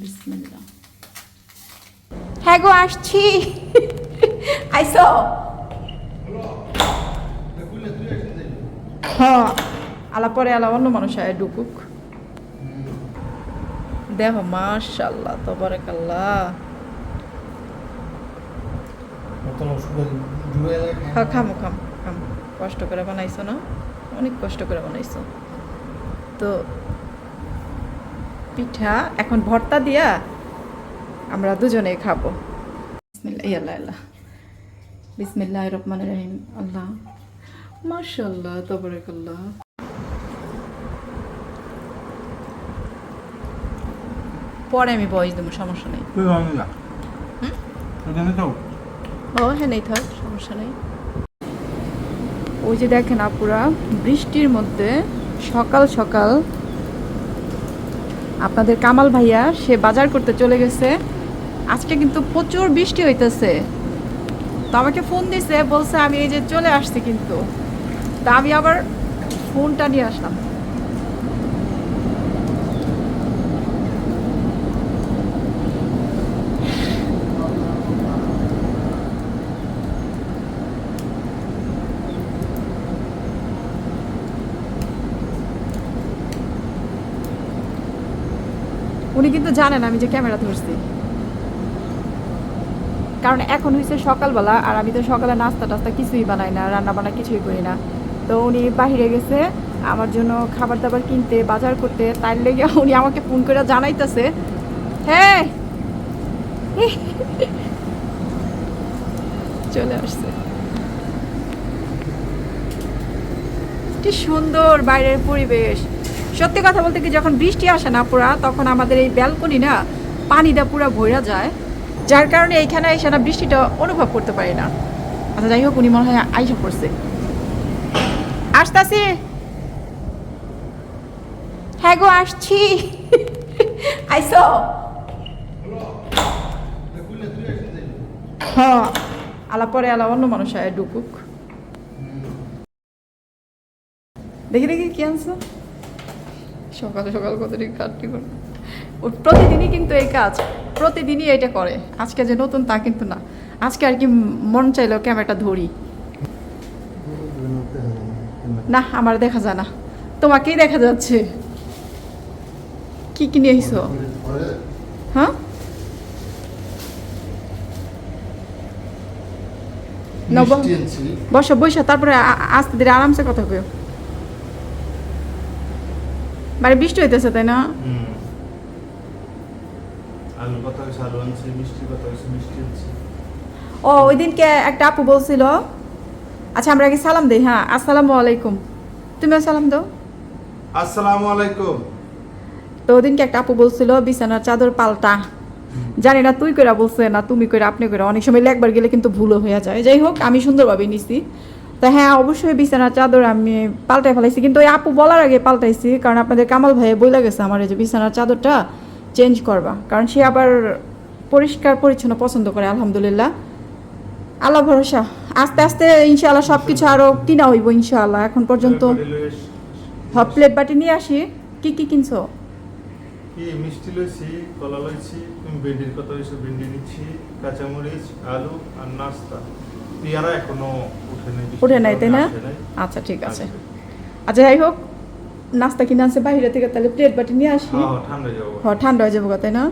বিসমিল্লাহ হ্যাঁ গো আসছি। আইসো। হ্যাঁ আলা পরে আলা অন্য মানুষ আয় ঢুকুক। দেখো মাশাল্লাহ তবরাকাল্লাহ। হ্যাঁ খামো, খাম খাম। কষ্ট করে বানাইছো না? অনেক কষ্ট করে বানাইছো। তো পিঠা এখন ভর্তা দিয়া আমরা দুজনেই খাব। বিসমিল্লাহ বিসমিল্লাহ রহমান রহিম আল্লাহ। মাশাল্লাহ তবরাকাল্লাহ। পরে আমি বয়স দেবো সমস্যা নেই। ও হ্যাঁ নেই থাক সমস্যা নেই। ওই যে দেখেন আপুরা বৃষ্টির মধ্যে সকাল সকাল আপনাদের কামাল ভাইয়া, সে বাজার করতে চলে গেছে। আজকে কিন্তু প্রচুর বৃষ্টি হইতেছে। তো আমাকে ফোন দিছে, বলছে আমি এই যে চলে আসছি কিন্তু। তা আমি আবার ফোনটা নিয়ে আসলাম। উনি কিন্তু জানেন আমি যে ক্যামেরা ধরছি। কারণ এখন হয়েছে সকালবেলা আর আমি তো সকালে নাস্তা টাস্তা কিছুই বানাই না, রান্না বান্না কিছুই করি না। তো উনি বাহিরে গেছে, আমার জন্য খাবার দাবার কিনতে, বাজার করতে, তার লেগে উনি আমাকে ফোন করে জানাইতেছে। হ্যাঁ চলে আসছে। কি সুন্দর বাইরের পরিবেশ। সত্যি কথা বলতে কি, যখন বৃষ্টি আসে না পুরা, তখন আমাদের এই ব্যালকনি না পানিটা পুরা ভরা যায়, যার কারণে এইখানে এসে না বৃষ্টিটা অনুভব করতে পারি না। আচ্ছা যাই হোক, উনি মনে হয় আইসা পড়ছে। আসতাছি। হ্যাঁ গো, আসছি। আইসো। হ্যাঁ আলা পরে আলা অন্য মানুষ আয় দেখি দেখি, কি আনছো? সকাল সকাল কতটি কাটটি করে। ও প্রতিদিনই কিন্তু এই কাজ প্রতিদিনই এটা করে। আজকে যে নতুন তা কিন্তু না। আজকে আর কি মন চাইলো ক্যামেরাটা ধরি। না আমার দেখা যায় না। তোমাকেই দেখা যাচ্ছে। কি কিনে আইছো? হ্যাঁ? নব বসো বসো তারপরে আস্তে ধীরে আরামসে কথা কইও। মানে বৃষ্টি হইতেছে তাই না? ও ওই দিনকে একটা আপু বলছিল আচ্ছা আমরা আগে সালাম দিই হ্যাঁ? আসসালামু আলাইকুম। তুমিও সালাম দাও। আসসালামু আলাইকুম। তো ওদিনকে একটা আপু বলছিল বিছানার চাদর পাল্টা। জানি না তুই কইরা বলছে না তুমি কইরা আপনি কইরা অনেক সময় একবার গেলে কিন্তু ভুলও হয়ে যায়। যাই হোক আমি সুন্দরভাবে নিছি। তা হ্যাঁ অবশ্যই বিছানার চাদর আমি পাল্টাই ফেলাইছি। কিন্তু ওই আপু বলার আগে পাল্টাইছি কারণ আপনাদের কামাল ভাই বলে গেছে আমার এই যে বিছানার চাদরটা চেঞ্জ করবা। কারণ সে আবার পরিষ্কার পরিচ্ছন্ন পছন্দ করে আলহামদুলিল্লাহ। আল্লাহ ভরসা। আস্তে আস্তে ইনশাআল্লাহ সব কিছু আরও কিনা হইব ইনশাআল্লাহ। এখন পর্যন্ত হট প্লেট বাটি নিয়ে আসি। কি কি কিনছো? কি মিষ্টি লইছি কলা লইছি তুমি ভেন্ডির কথা হয়েছে ভেন্ডি নিচ্ছি কাঁচামরিচ আলু আর নাস্তা। পেয়ারা এখনও উঠে নাই উঠে নাই তাই না। আচ্ছা ঠিক আছে। আচ্ছা যাই হোক নাস্তা কিনে আনছে বাইরে থেকে তাহলে প্লেট বাটি নিয়ে আসি। হ্যাঁ হ্যাঁ, ঠান্ডা যাব। হ ঠান্ডা হয়ে যাব তাই না?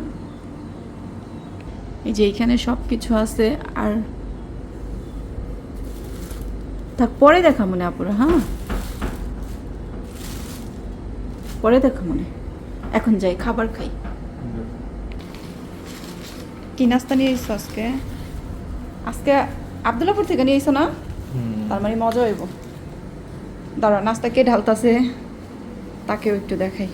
এই যে এইখানে সব কিছু আছে আর থাক পরে দেখা মনে আপুরা হ্যাঁ? পরে দেখা মনে এখন যাই খাবার খাই। কি নাস্তা নিয়ে এসছো আজকে? আজকে আবদুল্লাপুর থেকে নিয়ে এসো না। তার মানে মজা হইব। দাঁড়া নাস্তা কে ঢালতাছে? তাকেও একটু দেখাই।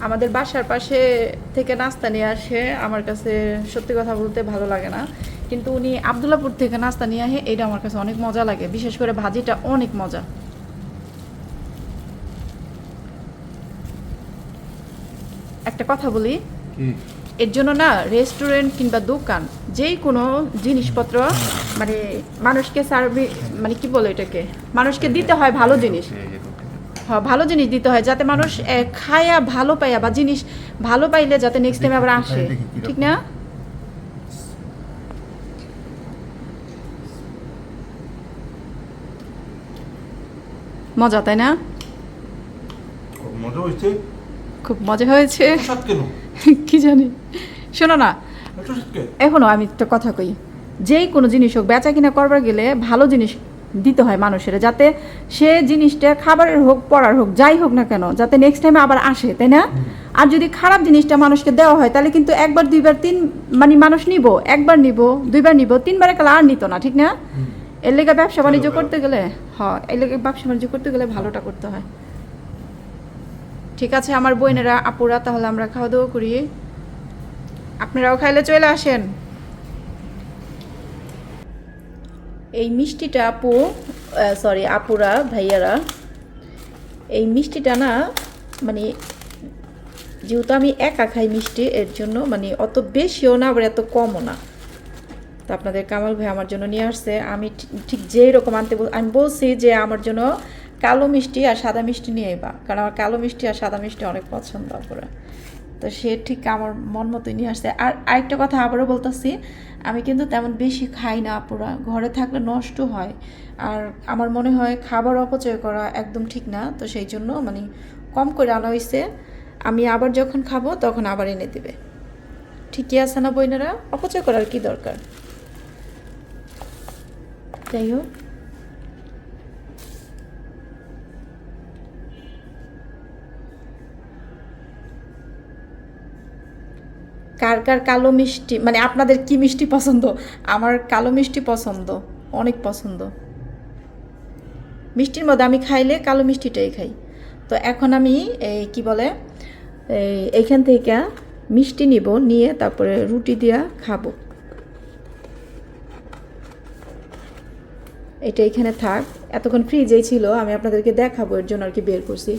আমাদের বাসার পাশে থেকে নাস্তা নিয়ে আসে। আমার কাছে সত্যি কথা বলতে ভালো লাগে না। কিন্তু উনি আবদুল্লাপুর থেকে নাস্তা নিয়ে আসে এটা আমার কাছে অনেক মজা লাগে। বিশেষ করে ভাজিটা অনেক মজা। একটা কথা বলি। এর জন্য না রেস্টুরেন্ট কিংবা দোকান যেই কোনো জিনিসপত্র মানে মানুষকে সার্ভি মানে কি বলে এটাকে? মানুষকে দিতে হয় ভালো জিনিস। হ্যাঁ, ভালো জিনিস দিতে হয় যাতে মানুষ খায়া ভালো পাইয়া বা জিনিস ভালো পাইলে যাতে নেক্সট টাইম আবার আসে। ঠিক না? মজা তাই না? মজা হয়েছে। খুব মজা হয়েছে। কি জানি। শোনো না। এখনও আমি একটা কথা কই। যেই কোনো জিনিস হোক বেচা কিনা করবার গেলে ভালো জিনিস দিতে হয় মানুষের যাতে সে জিনিসটা খাবারের হোক পড়ার হোক যাই হোক না কেন যাতে নেক্সট টাইমে আবার আসে তাই না? আর যদি খারাপ জিনিসটা মানুষকে দেওয়া হয় তাহলে কিন্তু একবার দুইবার তিন মানে মানুষ নিব একবার নিব দুইবার নিব তিনবার কালে আর নিত না ঠিক না? এর লেগে ব্যবসা বাণিজ্য করতে গেলে হ্যাঁ এর লেগে ব্যবসা বাণিজ্য করতে গেলে ভালোটা করতে হয়। ঠিক আছে, আমার বোনেরা, আপুরা, তাহলে আমরা খাওয়া দাওয়া করি। আপনারাও খাইলে চলে আসেন। এই মিষ্টিটা আপু সরি আপুরা, ভাইয়ারা, এই মিষ্টিটা না মানে যেহেতু আমি একা খাই মিষ্টি, এর জন্য মানে অত বেশিও না, আবার এত কমও না। তো আপনাদের কামাল ভাই আমার জন্য নিয়ে আসছে। আমি ঠিক- যেই রকম আনতে আমি বলছি যে আমার জন্য কালো মিষ্টি আর সাদা মিষ্টি নিয়ে আইবা, কারণ আমার কালো মিষ্টি আর সাদা মিষ্টি অনেক পছন্দ আপুরা তো সে ঠিক আমার মন মতোই নিয়ে আসছে। আর আরেকটা কথা আবারও বলতেছি, আমি কিন্তু তেমন বেশি খাই না আপুরা, ঘরে থাকলে নষ্ট হয়। আর আমার মনে হয় খাবার অপচয় করা একদম ঠিক না, তো সেই জন্য মানে কম করে আনা হয়েছে আমি আবার যখন খাব তখন আবার এনে দেবে। ঠিকই আছে না বইনেরা? অপচয় করার কি দরকার? যাই হোক। কার কার কালো মিষ্টি মানে আপনাদের কি মিষ্টি পছন্দ? আমার কালো মিষ্টি পছন্দ, অনেক পছন্দ। মিষ্টির মধ্যে আমি খাইলে কালো মিষ্টিটাই খাই। তো এখন আমি এই কি বলে এইখান থেকে মিষ্টি নিব, নিয়ে তারপরে রুটি দিয়া খাব। এটা এখানে থাক। এতক্ষণ ফ্রিজেই ছিল, আমি আপনাদেরকে দেখাবো, এর জন্য আর কি বের করছি।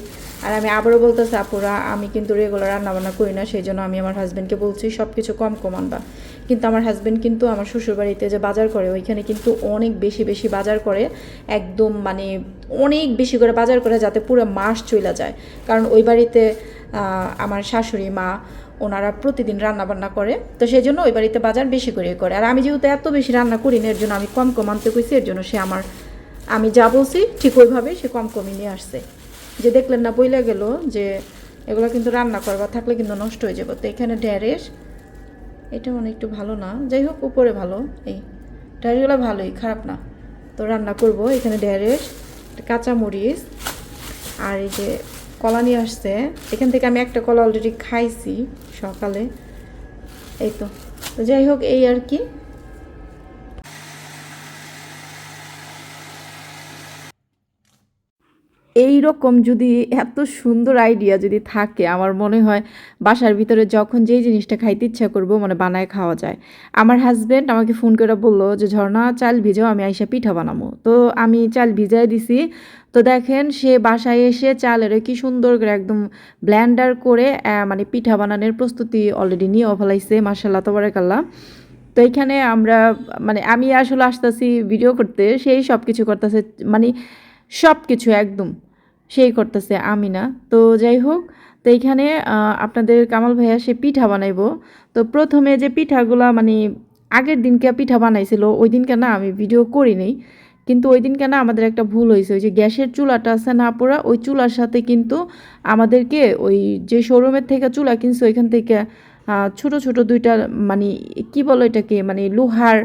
আর আমি আবারও বলতেছি, আপুরা, আমি কিন্তু রেগুলার রান্নাবান্না করি না সেই জন্য আমি আমার হাজব্যান্ডকে বলছি সব কিছু কম কম আনবা কিন্তু আমার হাজব্যান্ড কিন্তু আমার শ্বশুরবাড়িতে যে বাজার করে, ওইখানে কিন্তু অনেক বেশি বেশি বাজার করে, একদম মানে অনেক বেশি করে বাজার করে, যাতে পুরো মাস চলে যায়। কারণ ওই বাড়িতে আমার শাশুড়ি মা ওনারা প্রতিদিন রান্না বান্না করে। তো সেই জন্য ওই বাড়িতে বাজার বেশি করে করে। আর আমি যেহেতু এত বেশি রান্না করি না এর জন্য আমি কম কম আনতে কইছি, এর জন্য সে আমার, আমি যা বলছি ঠিক ওইভাবে সে কম কমই নিয়ে আসছে। যে দেখলেন না বইলে গেল যে এগুলো কিন্তু রান্না করবা, থাকলে কিন্তু নষ্ট হয়ে যাবে। তো এখানে ড্যারেস এটা মানে একটু ভালো না। যাই হোক, উপরে ভালো। এই ড্যারেসগুলো ভালোই, খারাপ না। তো রান্না করব। এখানে ড্যারেস কাঁচামরিচ, আর এই যে কলা নিয়ে আসছে। এখান থেকে আমি একটা কলা অলরেডি খাইছি সকালে। এই তো যাই হোক, এই আর কি। এই রকম যদি এত সুন্দর আইডিয়া যদি থাকে, আমার মনে হয় বাসার ভিতরে যখন যেই জিনিসটা খাইতে ইচ্ছা করব মানে বানায় খাওয়া যায়। আমার হাজব্যান্ড আমাকে ফোন করে বলল যে, ঝর্ণা, চাল ভিজাও আমি আইসা পিঠা বানাবো তো আমি চাল ভিজাই দিছি। তো দেখেন, সে বাসায় এসে চালের কি সুন্দর করে একদম ব্ল্যান্ডার করে মানে পিঠা বানানোর প্রস্তুতি অলরেডি নিয়েও ফেলাইছে মার্শাল্লাহ তবরাকাল্লাহ। তো এখানে আমরা মানে আমি আসলে আসতেছি ভিডিও করতে, সেই সব কিছু করতেছে মানে সব কিছু একদম। সেই করতেছে, আমি না। তো যাই হোক, তো এইখানে আপনাদের কামাল ভাইয়া সে পিঠা বানাইবো। তো প্রথমে যে পিঠাগুলা মানে আগের দিনকে পিঠা বানাইছিল, ওই দিনকে না আমি ভিডিও করি নাই। কিন্তু ওই দিনকে না আমাদের একটা ভুল হয়েছে, ওই যে গ্যাসের চুলাটা আছে না পোড়া ওই চুলার সাথে কিন্তু আমাদেরকে ওই যে শোরুমের থেকে চুলা কিনছে, ওইখান থেকে ছোট ছোট দুইটা মানে কি বলো এটাকে মানে লোহার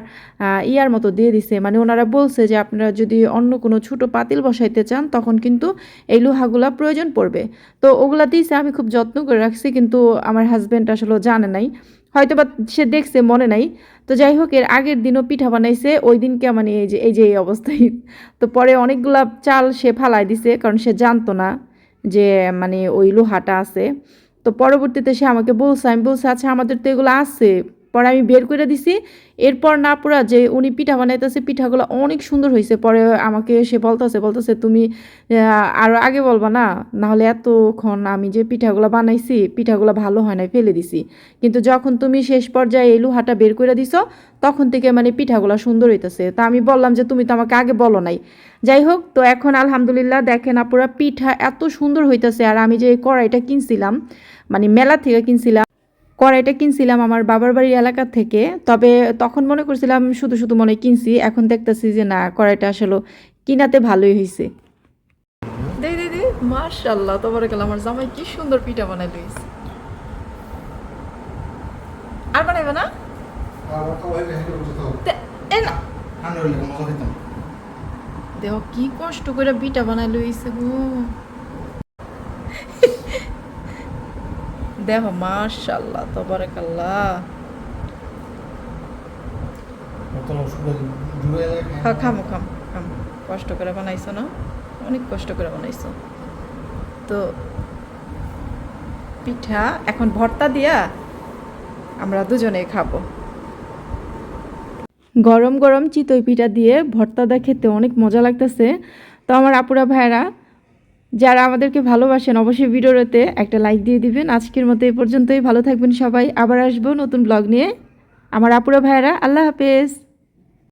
ইয়ার মতো দিয়ে দিছে। মানে ওনারা বলছে যে, আপনারা যদি অন্য কোনো ছোট পাতিল বসাইতে চান, তখন কিন্তু এই লোহাগুলা প্রয়োজন পড়বে। তো ওগুলা দিয়েছে আমি খুব যত্ন করে রাখছি, কিন্তু আমার হাজব্যান্ড আসলে জানে নাই। হয়তো বা সে দেখছে, মনে নাই। তো যাই হোক, এর আগের দিনও পিঠা বানাইছে, ওই দিনকে মানে এই যে এই যে এই অবস্থায়। তো পরে অনেকগুলা চাল সে ফালাই দিছে, কারণ সে জানতো না যে মানে ওই লোহাটা আছে। তো পরবর্তীতে সে আমাকে বলছে আমি বলছি আচ্ছা আমাদের তো এগুলো আছে। পরে আমি বের করে দিছি। এরপর না পুরা যে উনি পিঠা বানাইতেছে পিঠাগুলো অনেক সুন্দর হয়েছে পরে আমাকে সে বলতেছে বলতেছে তুমি আহ, আরও আগে বলবা না? নাহলে এতক্ষণ আমি যে পিঠাগুলো বানাইছি পিঠাগুলো ভালো হয় নাই ফেলে দিছি। কিন্তু যখন তুমি শেষ পর্যায়ে এই লোহাটা বের করে দিছো তখন থেকে মানে পিঠাগুলো সুন্দর হইতেছে। তা আমি বললাম যে তুমি তো আমাকে আগে বলো নাই। যাই হোক তো এখন আলহামদুলিল্লাহ দেখেন আপুরা পিঠা এত সুন্দর হইতেছে। আর আমি যে কড়াইটা কিনছিলাম মানে মেলা থেকে কিনছিলাম কড়াইটা কিনছিলাম আমার বাবার বাড়ির এলাকা থেকে তবে তখন মনে করছিলাম শুধু শুধু মনে কিনছি এখন দেখতেছি যে না কড়াইটা আসলে কিনাতে ভালোই হয়েছে দেই দিদি মার্শাল্লাহ তোমার গেল আমার জামাই কি সুন্দর পিঠা বানাই লইছে আর বানাইবে না? তে- এ না। দেহ কি কষ্ট করে পিঠা বানাই লইছে গো। দেহ হ্যাঁ খামো খাম খাম। কষ্ট করে বানাইছো না? অনেক কষ্ট করে বানাইছো। তো পিঠা এখন ভর্তা দিয়া আমরা দুজনেই খাব। গরম গরম চিতই পিঠা দিয়ে ভর্তাটা খেতে অনেক মজা লাগতেছে। তো আমার আপুরা ভাইরা যারা আমাদেরকে ভালোবাসেন, অবশ্যই ভিডিওতে একটা লাইক দিয়ে দিবেন। আজকের মতো এই পর্যন্তই। ভালো থাকবেন সবাই। আবার আসব নতুন ব্লগ নিয়ে। আমার আপুরা ভাইয়েরা, আল্লাহ হাফেজ।